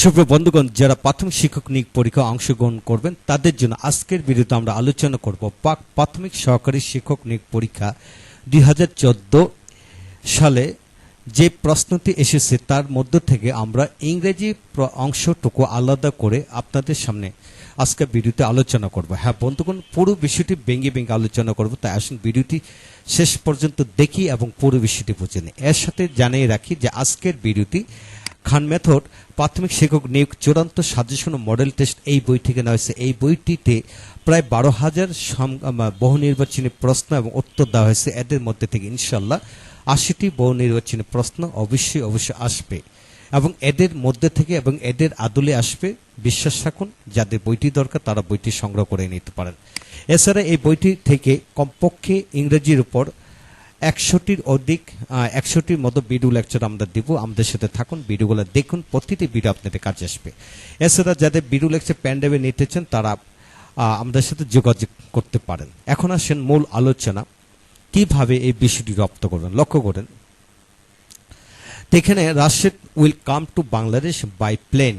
সুপ্রিয় বন্ধুগণ, যারা প্রাথমিক শিক্ষক নিয়োগ পরীক্ষা অংশগ্রহণ করবেন, তাদের জন্য আজকের ভিডিওতে আমরা আলোচনা করব পাক প্রাথমিক সহকারী শিক্ষক নিয়োগ পরীক্ষা দু হাজার চোদ্দ সালে যে প্রশ্নটি এসেছে, তার মধ্য থেকে আমরা ইংরেজি অংশটুকু আলাদা করে আপনাদের সামনে আজকে ভিডিওতে আলোচনা করব। হ্যাঁ বন্ধুগণ, পুরো বিষয়টি ভেঙে ভেঙে আলোচনা করব, তাই আসুন ভিডিওটি শেষ পর্যন্ত দেখি এবং পুরো বিষয়টি বুঝে নিই। এর সাথে জানিয়ে রাখি যে আজকের ভিডিওটি খান মেথড প্রাথমিক শিক্ষক নিয়োগ চূড়ান্ত সাজেশন ও মডেল টেস্ট এই বই থেকে নেওয়া হয়েছে। এই বইটিতে প্রায় বারো হাজার বহু নির্বাচনী প্রশ্ন এবং উত্তর দেওয়া হয়েছে। এদের মধ্যে থেকে ইনশাল্লাহ আশিটি বহু নির্বাচনী প্রশ্ন অবশ্যই অবশ্যই আসবে এবং এদের মধ্যে থেকে এবং এদের আদলে আসবে। বিশ্বাস রাখুন, যাদের বইটি দরকার তারা বইটি সংগ্রহ করে নিতে পারেন। এছাড়া এই বইটি থেকে কমপক্ষে ইংরেজির উপর একশোটির অধিক একশোটির মতো ভিডিও লেকচার আমরা দিব। আমাদের সাথে থাকুন, ভিডিওগুলো দেখুন, প্রতিটি ভিডিও আপনাদের কাজে আসবে। এছাড়া যাদের ভিডিও লেকচার প্যান্ডেবে নিতে চান, তারা আমাদের সাথে যোগাযোগ করতে পারেন। এখন আসেন মূল আলোচনা। কীভাবে এই বিষয়টি রপ্ত করবেন? লক্ষ্য করেন। এখানে Rashed will come to Bangladesh by plane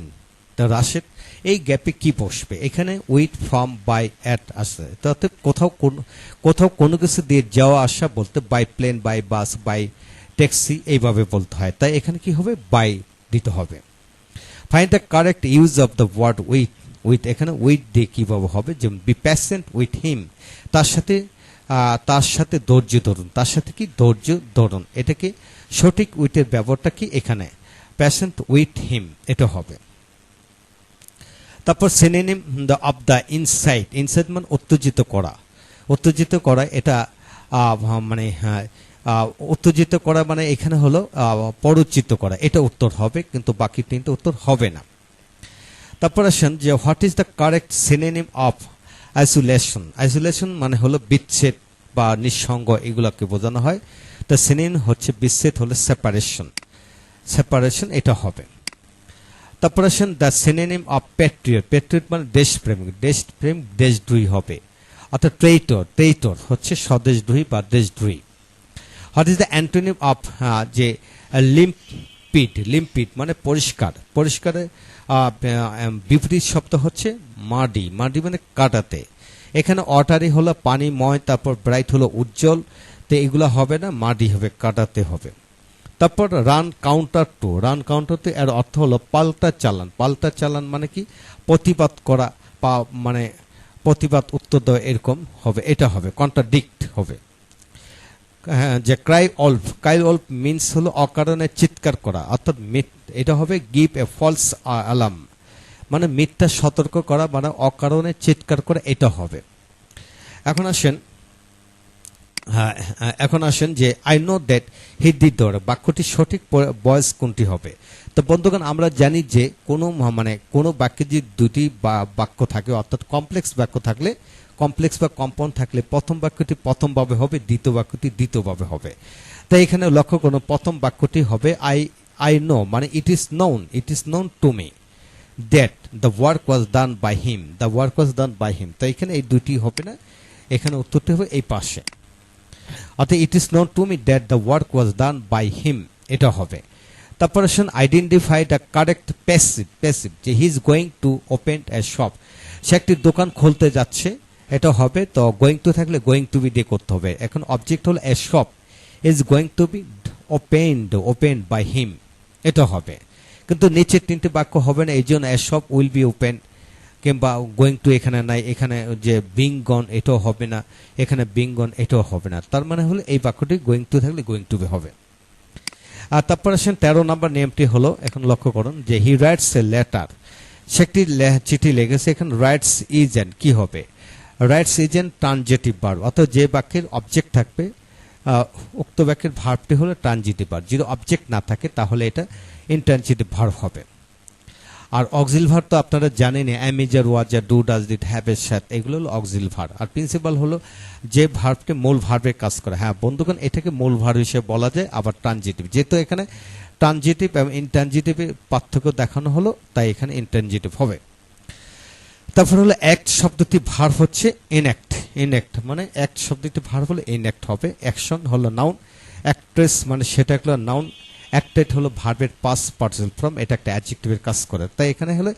তো রাশেদ, এই গ্যাপে কি বসবে? এখানে উইথ ফ্রম বাই অ্যাট আসে তাতে কোথাও কোন, কোথাও কোনো কিছু দিয়ে যাওয়া, আসা বলতে by plane by bus by taxi এইভাবে বলতে হয়। তাই এখানে কি হবে? বাই দিতে হবে। Find the correct use of the word with with এখানে উইথ দিয়ে কীভাবে হবে? যেমন বি প্যাসেন্ট উইথ হিম তার সাথে তার সাথে ধৈর্য ধরুন। তার সাথে কি? ধৈর্য ধরুন। এটাকে সঠিক উইথের ব্যবহারটা কি? এখানে। প্যাসেন্ট উইথ হিম এটা হবে। তারপর synonym the of the incite incite মানে উত্তেজিত করা। উত্তেজিত করা, এটা মানে উত্তেজিত করা মানে এখানে হলো পরোচিত করা। এটা উত্তর হবে, কিন্তু বাকি তিনটা উত্তর হবে না। তারপর আসেন যে what is the correct synonym of isolation isolation মানে হলো বিচ্ছেদ বা নিঃসঙ্গ, এগুলোকে বোঝানো হয়। তা সিনেন হচ্ছে বিচ্ছেদ হলো সেপারেশন সেপারেশন এটা হবে। তারপর আসেন the synonym of patriot. Patriot মানে দেশপ্রেমিক। দেশপ্রেম দেশদ্রোহী হবে। অর্থাৎ ট্রেইটর ট্রেইটর হচ্ছে স্বদেশদ্রোহী বা দেশদ্রোহী। What is the antonym of যে লিম্পিড লিম্পিড মানে পরিষ্কার। পরিষ্কারের বিপরীত শব্দ হচ্ছে মাডি। মাডি মানে কাটাতে। এখানে অটারি হলো পানিময় তারপর ব্রাইট হলো উজ্জ্বল। তো এগুলো হবে না, মাডি হবে, কাটাতে হবে। তারপর run counter to run counter to এর অর্থ হলো পাল্টা চালান। পাল্টা চালান মানে কি? প্রতিবাদ করা বা মানে প্রতিবাদ উত্তর দেওয়া এরকম হবে, এটা হবে কন্ট্রাডিক্ট হবে। হ্যাঁ যে ক্রাই অল্প ক্রাই অল্প মিন্স হলো অকারণে চিৎকার করা, অর্থাৎ এটা হবে গিভ এ ফলস অ্যালার্ম মানে মিথ্যা সতর্ক করা মানে অকারণে চিৎকার করা, এটা হবে। এখন আসেন এখন আসেন যে আই নো দ্যাট হি দৌড় বাক্যটি সঠিক বয়স কোনটি হবে? তো বন্ধুগণ, আমরা জানি যে কোনো মানে কোনো বাক্যে যদি দুটি বাক্য থাকে, অর্থাৎ কমপ্লেক্স বাক্য থাকলে কমপ্লেক্স বা কম্পাউন্ড থাকলে প্রথম বাক্যটি প্রথমভাবে হবে, দ্বিতীয় বাক্যটি দ্বিতীয়ভাবে হবে। তাই এখানে লক্ষ্য করুন, প্রথম বাক্যটি হবে আই আই নো মানে it is known it is known to me that the work was done by him the work was done by him তো এখানে এই দুটি হবে না, এখানে উত্তরটি হবে এই পাশে। অর্থাৎ it is known to me that the work was done by him এটা হবে। তারপর আসুন identify the correct passive passive যে he is going to open a shop সে একটি দোকান খুলতে যাচ্ছে, এটা হবে, তো গোয়িং টু থাকলে গোয়িং টু বি দিয়ে করতে হবে। এখন অবজেক্ট হলো a shop is going to be opened open by him এটা হবে। কিন্তু নিচের তিনটে বাক্য হবে না, এই জন্য a shop will be open কিংবা গোয়িং টু এখানে নাই, এখানে যে বিং গন এটাও হবে না, এখানে বিং গন এটাও হবে না। তার মানে হলো এই বাক্যটি গোয়িং টু থাকলে গোয়িং টু হবে। আর তারপর আসেন তেরো নম্বর নিয়মটি হলো, এখন লক্ষ্য করুন, যে হি রাইটস এ লেটার সে একটি লে- চিঠি লেগেছে, এখন রাইটস ইজ এন কি হবে? Writes is an transitive verb অর্থাৎ যে বাক্যের অবজেক্ট থাকবে উক্ত বাক্যের ভার্বটি হলো ট্রানজিটিভ ভার্ব যদি অবজেক্ট না থাকে, তাহলে এটা ইনট্রানজিটিভ ভার্ব হবে। আর অক্সিল ভার তো আপনারা জানেনই am is are was were do does did have এর সাথ এগুলো হলো অক্সিল ভার আর প্রিন্সিপাল হলো যে ভার্বটি মূল ভার্বের কাজ করে। হ্যাঁ বন্ধুগণ, এটাকে মূল ভার্ব হিসেবে বলা যায়, আবার ট্রানজিটিভ যেহেতু এখানে ট্রানজিটিভ এবং ইনট্রানজিটিভের পার্থক্য দেখানো হলো, তাই এখানে ইনট্রানজিটিভ হবে। তারপর হলো অ্যাক্ট শব্দটি ভার্ব হচ্ছে ইনঅ্যাক্ট ইনঅ্যাক্ট মানে অ্যাক্ট শব্দটি ভার্ব হলো ইনঅ্যাক্ট হবে। অ্যাকশন হলো নাউন অ্যাক্ট্রেস মানে সেটা হলো নাউন অ্যাক্টেড হলো ভার্বের পাস পার্সেল ফ্রম এটা একটা অ্যাডজেক্টিভের কাজ করে। তাই এখানে হলো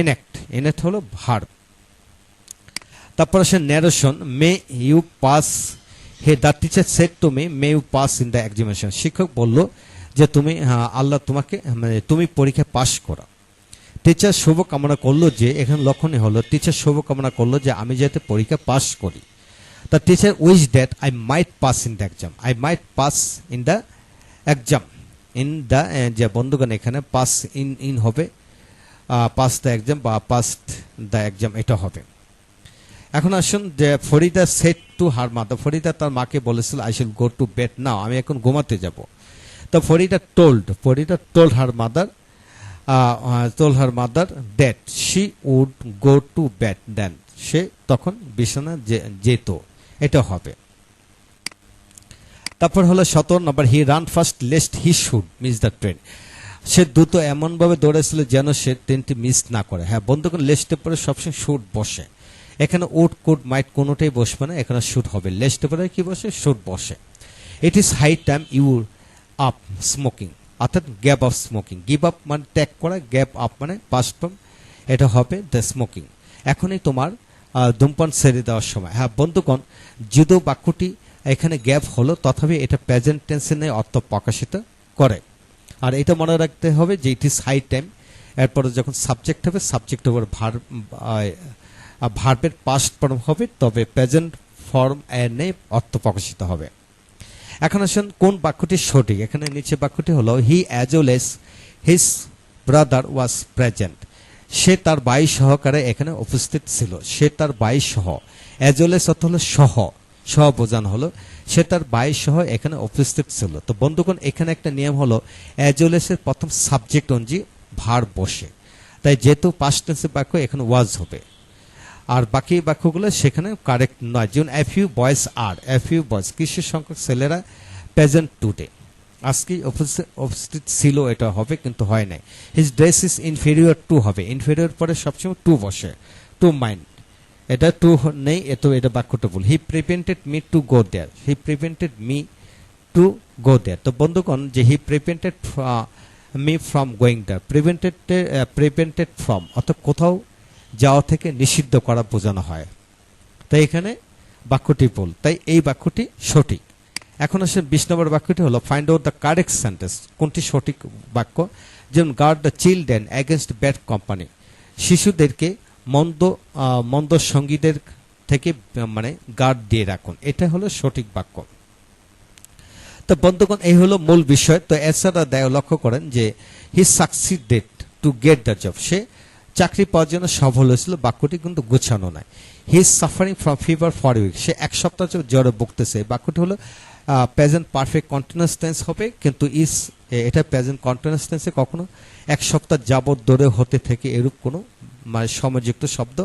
এনঅ্যাক্ট এনঅ্যাক্ট হলো ভার্ব তারপর আসে narration may you pass hey the teacher said to me may you pass in the examination শিক্ষক বলল যে তুমি আল্লাহ তোমাকে মানে তুমি পরীক্ষায় পাশ করো টিচার শুভকামনা করল যে, এখানে লক্ষণীয় হলো টিচার শুভকামনা করল যে, আমি যাতে পরীক্ষা পাস করি। The teacher wished that I might pass in the exam I might pass in the exam in the যে বন্ধুগণ এখানে পাস ইন ইন হবে পাস দ্য এক্সাম বা পাস্ট দ্য এক্সাম এটা হবে। এখন আসুন যে Farida said to her mother Farida তার মাকে বলেছিল I should go to bed now আমি এখন ঘুমাতে যাব। তো Farida told Farida told her mother told her mother that she would go to bed then সে তখন বিছানা যেত, এটা হবে। তারপর হলো সতেরো নম্বর he ran fast lest he should miss the train সে দ্রুত এমনভাবে দৌড়েছিল যেন সে ট্রেনটি মিস না করে। হ্যাঁ বন্ধুগণ লেস্টের পরে সবসময় শুট বসে। এখানে উড কোট মাইট কোনোটাই বসবে না, এখানে শুট হবে। লেস্টের পরে কি বসে? শুট বসে। It is high time you up smoking অর্থাৎ gap of smoking give up মানে ত্যাগ করা গ্যাপ আপ মানে পাস্ট এটা হবে দ্য স্মোকিং এখনই তোমার ধূমপান ছেড়ে দেওয়ার সময়। হ্যাঁ বন্ধুগণ যদিও বাক্যটি এখানে গ্যাপ হলো, তথাপি এটা প্রেজেন্ট টেন্সে অর্থ প্রকাশিত করে। আর এটা মনে রাখতে হবে যে ইট ইস হাই টাইম এরপরে যখন সাবজেক্ট হবে সাবজেক্ট ওভার ভার ভার্বের পাস্ট ফর্ম হবে, তবে প্রেজেন্ট ফর্ম এনে অর্থ প্রকাশিত হবে। এখন আসুন, কোন বাক্যটি সঠিক? এখানে নিচে বাক্যটি হলো he as well as his brother was present সে তার বাই সহকারে এখানে উপস্থিত ছিল। সে তার বাই সহ। অ্যাজ ওয়েল এস অর্থ হলো সহ। সহ বোঝানো হলো। সে তার বাই সহ এখানে উপস্থিত ছিল। তো বন্ধুগণ, এখানে একটা নিয়ম হলো অ্যাজ ওয়েল এস এর প্রথম সাবজেক্ট অনুযায়ী ভার বসে। তাই যেহেতু পাস্ট টেন্সের বাক্য, এখানে ওয়াজ হবে। আর বাকি বাক্যগুলো সেখানে কারেক্ট নয়। যেমন এফ ইউ বয়েস আর এফ ইউ বয়েস কিছু সংখ্যক ছেলেরা প্রেজেন্ট টুডে আজকে উপস্থিত ছিল, এটা হবে, কিন্তু হয় নাই। His dress is inferior to হবে। ইনফেরিয়র পরে সবসময় টু বসে। টু মাইন্ড এটা টু নেই, এত এটা বাক্যটা ভুল। He prevented me to go there he prevented me to go there তো বন্ধুগণ, যে he prevented me from going there prevented prevented from অর্থাৎ কোথাও যাওয়া থেকে নিষিদ্ধ করা বোঝানো হয়। তাই এখানে বাক্যটি ভুল। তাই এই বাক্যটি সঠিক। এখন আসলে বিশ নম্বর বাক্যটি হলো find out the correct sentence কোনটি সঠিক বাক্য? যেমন guard the children against bad company শিশুদেরকে মন্দ মন্দ সঙ্গীদের থেকে মানে গার্ড দিয়ে রাখুন। এটা হলো সঠিক বাক্য। তো বন্ধুগণ, এই হলো মূল বিষয়। তো এছাড়া দেয় লক্ষ্য করেন যে, he succeeded to get the job. সে চাকরি পাওয়ার জন্য সফল হয়েছিল, বাক্যটি কিন্তু গুছানো নয়। He is suffering from fever for week. সে এক সপ্তাহ জ্বরে ভুগতেছে। বাক্যটি হলো প্রেজেন্ট পারফেক্ট কন্টিনিউয়াস টেন্স হবে, কিন্তু ইস এটা প্রেজেন্ট কন্টিনিউয়াস টেন্সে কখনো এক সপ্তাহ যাবত ধরে হতে থেকে এরূপ কোনো মানে সময়যুক্ত শব্দ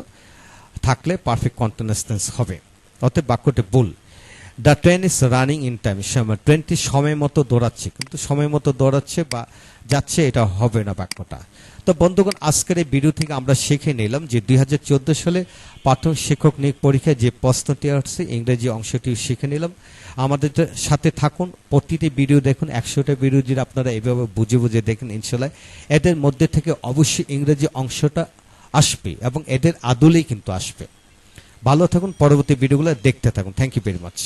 থাকলে পারফেক্ট কন্টিনিউসেন্স হবে। অতএব বাক্যটি ভুল। The train is running in time সময় ট্রেনটি সময় মতো দৌড়াচ্ছে, কিন্তু সময় মতো দৌড়াচ্ছে বা যাচ্ছে এটা হবে না বাক্যটা। তো বন্ধুগণ, আজকের এই ভিডিও থেকে আমরা শিখে নিলাম যে দু হাজার চোদ্দ সালে প্রাথমিক শিক্ষক নিয়োগ পরীক্ষায় যে প্রশ্নটি আসছে, ইংরেজি অংশটি শিখে নিলাম। আমাদের সাথে থাকুন, প্রতিটি ভিডিও দেখুন, একশোটা ভিডিও যদি আপনারা এভাবে বুঝে বুঝে দেখেন ইনশাল্লাহ এদের মধ্যে থেকে অবশ্যই ইংরেজি অংশটা আসবে এবং এদের আদলেই কিন্তু আসবে। ভালো থাকুন, পরবর্তী ভিডিওগুলো দেখতে থাকুন। Thank you very much